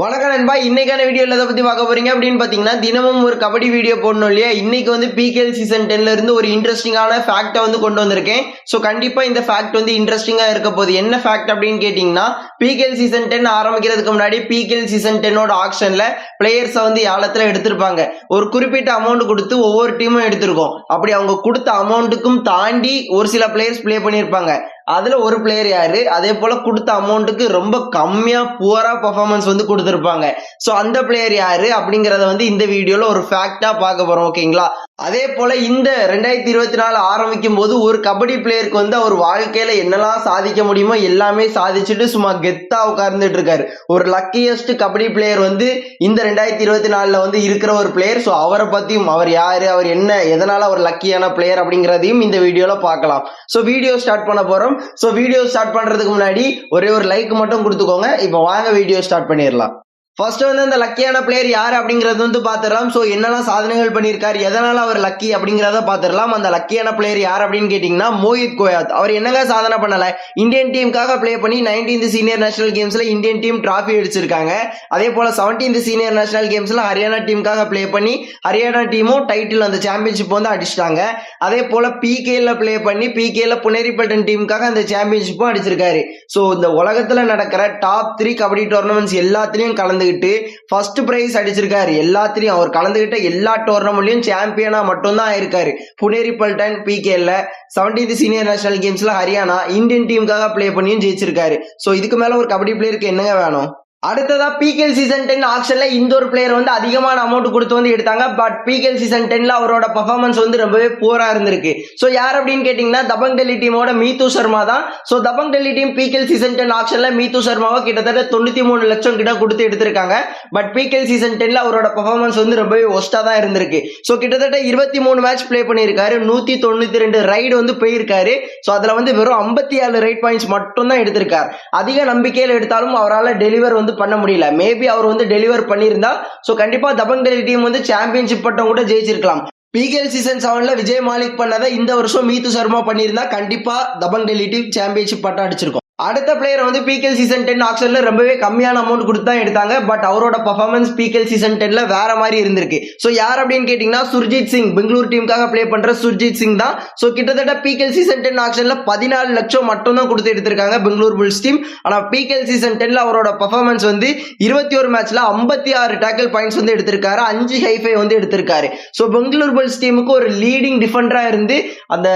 வணக்கம் நண்பா. இன்னைக்கான வீடியோல எதை பத்தி பார்க்க போறீங்க? அப்படின்னு பாத்தீங்கன்னா தினமும் ஒரு கபடி வீடியோ போடணும் இல்லையா? இன்னைக்கு வந்து பிகேஎல் சீசன் டென்ல இருந்து ஒரு இன்ட்ரெஸ்டிங்கான ஃபேக்டை வந்து கொண்டு வந்திருக்கேன். ஸோ கண்டிப்பா இந்த ஃபேக்ட் வந்து இன்ட்ரெஸ்டிங்கா இருக்க போகுது. என்ன ஃபேக்ட் அப்படின்னு கேட்டீங்கன்னா பிகேஎல் சீசன் டென் ஆரம்பிக்கிறதுக்கு முன்னாடி பிகேஎல் சீசன் டென்னோட ஆக்ஷன்ல பிளேயர்ஸை வந்து ஏலத்துல எடுத்திருப்பாங்க. ஒரு குறிப்பிட்ட அமௌண்ட் கொடுத்து ஒவ்வொரு டீமும் எடுத்திருக்கோம். அப்படி அவங்க கொடுத்த அமௌண்ட்டுக்கும் தாண்டி ஒரு சில பிளேயர்ஸ் ப்ளே பண்ணியிருப்பாங்க. அதுல ஒரு பிளேயர் யாரு? அதே போல கொடுத்த அமௌண்ட்டுக்கு ரொம்ப கம்மியா புவரா பர்ஃபார்மன்ஸ் வந்து கொடுத்துருப்பாங்க. ஸோ அந்த பிளேயர் யாரு? அப்படிங்கறத வந்து இந்த வீடியோல ஒரு ஃபேக்டா பார்க்க போறோம் ஓகேங்களா அதே போல இந்த ரெண்டாயிரத்தி இருபத்தி நாலு ஆரம்பிக்கும் போது ஒரு கபடி பிளேயருக்கு வந்து அவர் வாழ்க்கையில என்னெல்லாம் சாதிக்க முடியுமோ எல்லாமே சாதிச்சுட்டு சும்மா கெத்தா உட்கார்ந்துட்டு இருக்காரு. ஒரு லக்கியஸ்ட் கபடி பிளேயர் வந்து இந்த ரெண்டாயிரத்தி இருபத்தி நாலுல வந்து இருக்கிற ஒரு பிளேயர் ஸோ அவரை பத்தியும் அவர் யாரு அவர் என்ன எதனால அவர் லக்கியான பிளேயர் அப்படிங்கிறதையும் இந்த வீடியோல பார்க்கலாம். ஸோ வீடியோ ஸ்டார்ட் பண்ண போறோம். ஸோ வீடியோ ஸ்டார்ட் பண்றதுக்கு முன்னாடி ஒரே ஒரு லைக் மட்டும் கொடுத்துக்கோங்க. இப்போ வாங்க வீடியோ ஸ்டார்ட் பண்ணிடலாம். ஃபர்ஸ்ட் வந்து அந்த லக்கியான பிளேயர் யார் அப்படிங்கிறது வந்து பார்த்துடலாம் ஸோ என்னெல்லாம் சாதனைகள் பண்ணியிருக்கார் எதனால் அவர் லக்கி அப்படிங்கிறத பார்த்துடலாம் அந்த லக்கியான பிளேயர் யார் அப்படின்னு கேட்டிங்கன்னா மோஹித் கோயாத். அவர் என்னங்க சாதனை பண்ணலை? இந்தியன் டீமுக்காக ப்ளே பண்ணி நைன்டீன்த் சீனியர் நேஷனல் கேம்ஸில் இந்தியன் டீம் ட்ராஃபி அடிச்சிருக்காங்க. அதே போல் செவன்டீன்த் சீனியர் நேஷனல் கேம்ஸில் ஹரியானா டீமுக்காக ப்ளே பண்ணி ஹரியானா டீமும் டைட்டில் அந்த சாம்பியன்ஷிப் வந்து அடிச்சிட்டாங்க. அதே போல் பிகேல ப்ளே பண்ணி பிகேல புனேரிப்பட்டன் டீமுக்காக அந்த சாம்பியன்ஷிப்பும் அடிச்சிருக்காரு. ஸோ இந்த உலகத்தில் நடக்கிற டாப் த்ரீ கபடி டோர்னமெண்ட்ஸ் எல்லாத்துலேயும் கலந்து கலந்துக்கிட்டு ஃபர்ஸ்ட் பிரைஸ் அடிச்சிருக்காரு. எல்லாத்துலயும் அவர் கலந்துகிட்ட எல்லா டோர்னமெண்ட்லயும் சாம்பியனா மட்டும்தான் ஆயிருக்காரு Puneri Paltan PKL seventeenth senior national கேம்ஸ்ல Haryana Indian டீமுக்காக ப்ளே பண்ணியும் ஜெயிச்சிருக்காரு. ஸோ இதுக்கு மேல ஒரு கபடி பிளேயருக்கு என்னங்க வேணும்? அடுத்ததா பிகேஎல் சீசன் டென் ஆக்ஷன்ல இந்த ஒரு பிளேயர் வந்து அதிகமான அமௌண்ட் கொடுத்து வந்து எடுத்தாங்க. பட் பிகேஎல் சீசன் டென்ல அவரோட பர்ஃபார்மன்ஸ் வந்து ரொம்பவே போரா இருந்திருக்கு. ஸோ யார் அப்படின்னு கேட்டீங்கன்னா தபங் டெல்லி டீமோட மீது சர்மா தான். So Dabang Delhi team PKL season ten ஆக்ஷன்ல Meetu சர்மாவை கிட்டத்தட்ட தொண்ணூத்தி மூணு லட்சம் கிட்ட கொடுத்து எடுத்திருக்காங்க. பட் பிகேஎல் சீசன் டென்ல அவரோட பர்ஃபார்மன்ஸ் வந்து ரொம்பவே ஒஸ்டா தான் இருந்திருக்கு. ஸோ கிட்டத்தட்ட இருபத்தி மூணு மேட்ச் ப்ளே பண்ணியிருக்காரு. நூத்தி தொண்ணூத்தி ரெண்டு ரைடு வந்து போயிருக்காரு. ஸோ அதுல வந்து வெறும் ஐம்பத்தி ஏழு ரைட் பாயிண்ட்ஸ் மட்டும் தான் எடுத்திருக்காரு. அதிக நம்பிக்கையில் எடுத்தாலும் அவரால் டெலிவர் வந்து பண்ண முடியல. மேபி அவர் வந்து டெலிவர் பண்ணியிருந்தா ஸோ கண்டிப்பா தபங் டெல்லி டீம் வந்து சாம்பியன்ஷிப் பட்டம் கூட ஜெயிச்சிருக்கலாம் பிகேஎல் சீசன் செவன்ல விஜய் மாலிக் பண்ணதை இந்த வருஷம் மீது சர்மா பண்ணியிருந்தா கண்டிப்பா தபங் டெல்லி டீம் சாம்பியன்ஷிப் பட்டம் அடிச்சிருக்கும். அடுத்த பிளேயர் வந்து பிகேஎல் சீசன் டென் ஆக்ஷனில் ரொம்பவே கம்மியான அமௌண்ட் கொடுத்து தான் எடுத்தாங்க. பட் அவரோட பர்ஃபார்மன்ஸ் பிகேஎல் சீசன் டென்ல வேற மாதிரி இருந்திருக்கு. ஸோ யார் அப்படின்னு கேட்டிங்கன்னா சுர்ஜித் சிங் பெங்களூர் டீமுக்காக ப்ளே பண்ணுற சுர்ஜித் சிங் தான். ஸோ கிட்டத்தட்ட பிகேஎல் சீசன் டென் ஆக்ஷனில் பதினாலு லட்சம் மட்டும் தான் கொடுத்து எடுத்திருக்காங்க பெங்களூர் புல்ஸ் டீம் ஆனால் பிகேஎல் சீசன் டென்ல அவரோட பர்ஃபார்மன்ஸ் வந்து இருபத்தி ஒரு மேட்ச்ல ஐம்பத்தி ஆறு டேக்கிள் பாயிண்ட்ஸ் வந்து எடுத்திருக்காரு. அஞ்சு ஹைஃபை வந்து எடுத்திருக்காரு. ஸோ பெங்களூர் புல்ஸ் டீமுக்கு ஒரு லீடிங் டிஃபெண்டராக இருந்து அந்த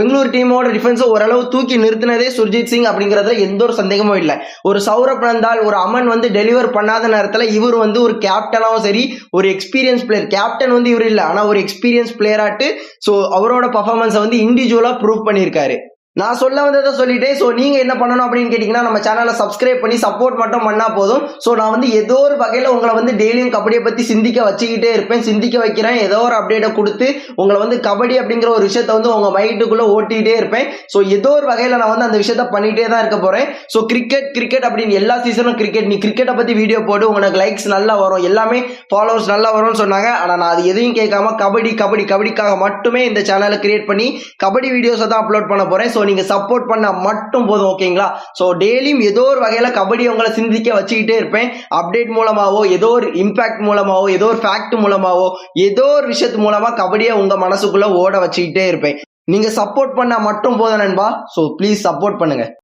பெங்களூர் டீமோட டிஃபென்ஸை ஓரளவு தூக்கி நிறுத்தினதே சுர்ஜித் சிங் அப்படிங்கிறது அப்படிங்கறதுல எந்த ஒரு சந்தேகமும் இல்லை. ஒரு சௌரப் நந்தால் ஒரு அமன் வந்து டெலிவர் பண்ணாத நேரத்தில் இவர் வந்து ஒரு கேப்டனாகவும் சரி ஒரு எக்ஸ்பீரியன்ஸ் பிளேயர் கேப்டன் வந்து இவர் இல்லை ஆனால் ஒரு எக்ஸ்பீரியன்ஸ் பிளேயராட்டு ஸோ அவரோட பர்ஃபார்மன்ஸை வந்து இண்டிவிஜுவலாக ப்ரூவ் பண்ணியிருக்காரு. நான் சொல்ல வந்ததை சொல்லிட்டேன் ஸோ நீங்கள் என்ன பண்ணணும் அப்படின்னு கேட்டிங்கன்னா நம்ம சேனலை சப்ஸ்கிரைப் பண்ணி சப்போர்ட் மட்டும் பண்ணால் போதும். ஸோ நான் வந்து ஏதோ ஒரு வகையில் உங்களை வந்து டெய்லியும் கபடியை பற்றி சிந்திக்க வச்சுக்கிட்டே இருப்பேன். சிந்திக்க வைக்கிறேன். ஏதோ ஒரு அப்டேட்டை கொடுத்து உங்களை வந்து கபடி அப்படிங்கிற ஒரு விஷயத்த வந்து உங்கள் மைண்டுக்குள்ள ஓட்டிக்கிட்டே இருப்பேன். ஸோ ஏதோ ஒரு வகையில் நான் வந்து அந்த விஷயத்த பண்ணிகிட்டே தான் இருக்க போகிறேன் ஸோ கிரிக்கெட் கிரிக்கெட் அப்படின்னு எல்லா சீசனும் கிரிக்கெட் நீ கிரிக்கெட்டை பற்றி வீடியோ போட்டு உங்களுக்கு லைக்ஸ் நல்லா வரும். எல்லாமே ஃபாலோவர்ஸ் நல்லா வரும்னு சொன்னாங்க. ஆனால் நான் அது எதையும் கேட்காம கபடி கபடி கபடிக்காக மட்டுமே இந்த சேனலை கிரியேட் பண்ணி கபடி வீடியோஸை தான் அப்லோட் பண்ண போகிறேன் ஸோ நீங்க சப்போர்ட் பண்ணா மட்டும் போதும் ஓகேங்களா ஸோ டெய்லியும் ஏதோ ஒரு வகையில கபடி உங்களை சிந்திக்க வச்சுக்கிட்டே இருப்பேன். அப்டேட் மூலமாவோ ஏதோ ஒரு இம்பாக்ட் மூலமாவோ ஏதோ ஒரு ஃபேக்ட் மூலமாவோ ஏதோ ஒரு விஷயத்து மூலமா கபடியை உங்க மனசுக்குள்ள ஓட வச்சுக்கிட்டே இருப்பேன். நீங்க சப்போர்ட் பண்ணா மட்டும் போதும் நண்பா. ஸோ ப்ளீஸ் சப்போர்ட் பண்ணுங்க.